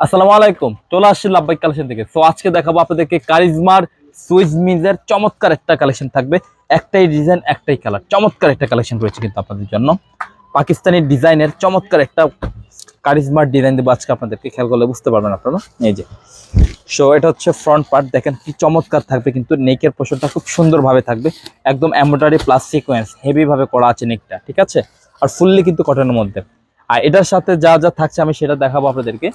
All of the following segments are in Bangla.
আসসালামু আলাইকুম, চলে আসছি লাভবাইক কালেকশন থেকে। তো আজকে দেখাবো আপনাদেরকে কারিজমার সুইজ মিজের চমৎকার একটা কালেকশন থাকবে। একটাই ডিজাইন একটাই কালার চমৎকার একটা কালেকশন রয়েছে কিন্তু আপনাদের জন্য। পাকিস্তানি ডিজাইনের চমৎকার একটা কারিজমার ডিজাইন দেবো আজকে আপনাদেরকে। খেয়াল করলে বুঝতে পারবেন আপনারা। এই যে। সো এটা হচ্ছে ফ্রন্ট পার্ট দেখেন কি চমৎকার থাকবে কিন্তু নেকের পোষণটা খুব সুন্দরভাবে থাকবে। একদম এমব্রয়ডারি প্লাস সিকোয়েন্স হেভি ভাবে করা আছে নেকটা ঠিক আছে? আর ফুললি কিন্তু কটনের মধ্যে। আর এটার সাথে যা যা থাকছে আমি সেটা দেখাবো আপনাদেরকে।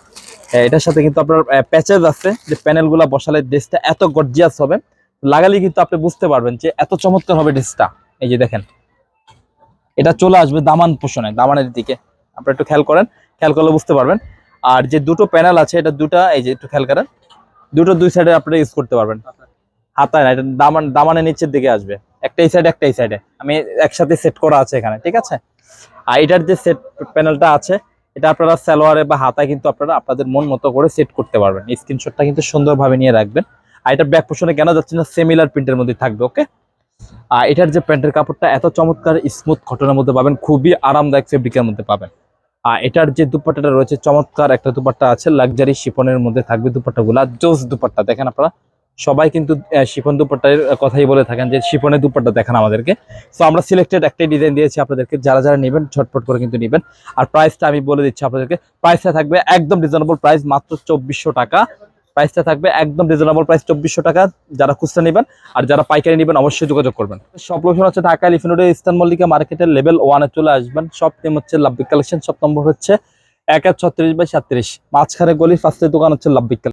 এটার সাথে কিন্তু আপনার প্যাচেজ আছে যে প্যানেলগুলো বসালে ড্রেসটা এত গর্জিয়াস হবে। লাগালে কিন্তু আপনি বুঝতে পারবেন যে এত চমৎকার হবে ড্রেসটা এই যে দেখেন। এটা চলে আসবে দামান পোষণে, দামানের দিকে। আপনারা একটু খেয়াল করেন, খেয়াল করলে বুঝতে পারবেন। আর যে দুটো প্যানেল আছে, এটা দুটা, এই যে একটু খেয়াল করেন, দুটো দুই সাইডে আপনারা ইউজ করতে পারবেন। হাতায় না, এটা দামান, দামানের নিচের দিকে আসবে। একটা এই সাইডে একটা এই সাইডে আমি একসাথে সেট করা আছে এখানে, ঠিক আছে? আর এটার যে সেট প্যানেলটা আছে এটা আপনারা সালোয়ারে বা হাতায় কিন্তু আপনারা আপনাদের মন মতো করে সেট করতে পারবেন। স্ক্রিনশটটা কিন্তু সুন্দরভাবে নিয়ে রাখবেন। আর এটা ব্যাক পোষণে কেন যাচ্ছে না সেমিলার প্রিন্টের মধ্যে থাকবে ওকে আর এটার যে প্যান্টের কাপড়টা, এত চমৎকার স্মুথ ঘটনার মধ্যে পাবেন, খুবই আরামদায়ক ফেব্রিকের মধ্যে পাবেন। আর এটার যে দুপাট্টাটা রয়েছে, চমৎকার একটা দুপাট্টা আছে লাক্সারি শিপনের মধ্যে থাকবে দুপাট্টাগুলা জোস দুপাট্টা। দেখেন আপনারা সবাই কিন্তু শিফন দুপাট্টার কথাই বলে থাকেন যে শিফনের দুপাট্টা দেখেন আমাদেরকে। তো আমরা সিলেক্টেড একটাই ডিজাইন দিয়েছি আপনাদেরকে, যারা যারা নেবেন ঝটপট করে কিন্তু নেবেন। আর প্রাইসটা আমি বলে দিচ্ছি আপনাদেরকে প্রাইসটা থাকবে একদম রিজনেবল প্রাইস মাত্র চব্বিশশো টাকা। প্রাইসটা থাকবে একদম রিজনেবল প্রাইস চব্বিশশো টাকা। যারা খুচরা নেবেন আর যারা পাইকারি নেবেন অবশ্যই যোগাযোগ করবেন। সব লোকেশন হচ্ছে ঢাকা লিফিনোডে ইস্টার্ন মল্লিকা মার্কেটের লেভেল ওয়ানে চলে আসবেন। সব নেম হচ্ছে লাভবিক কালেকশন সব নম্বর হচ্ছে এক এক ছত্রিশ বাই সাত্রিশ। মাঝখানে গলি ফার্স্টের দোকান হচ্ছে লাভবিক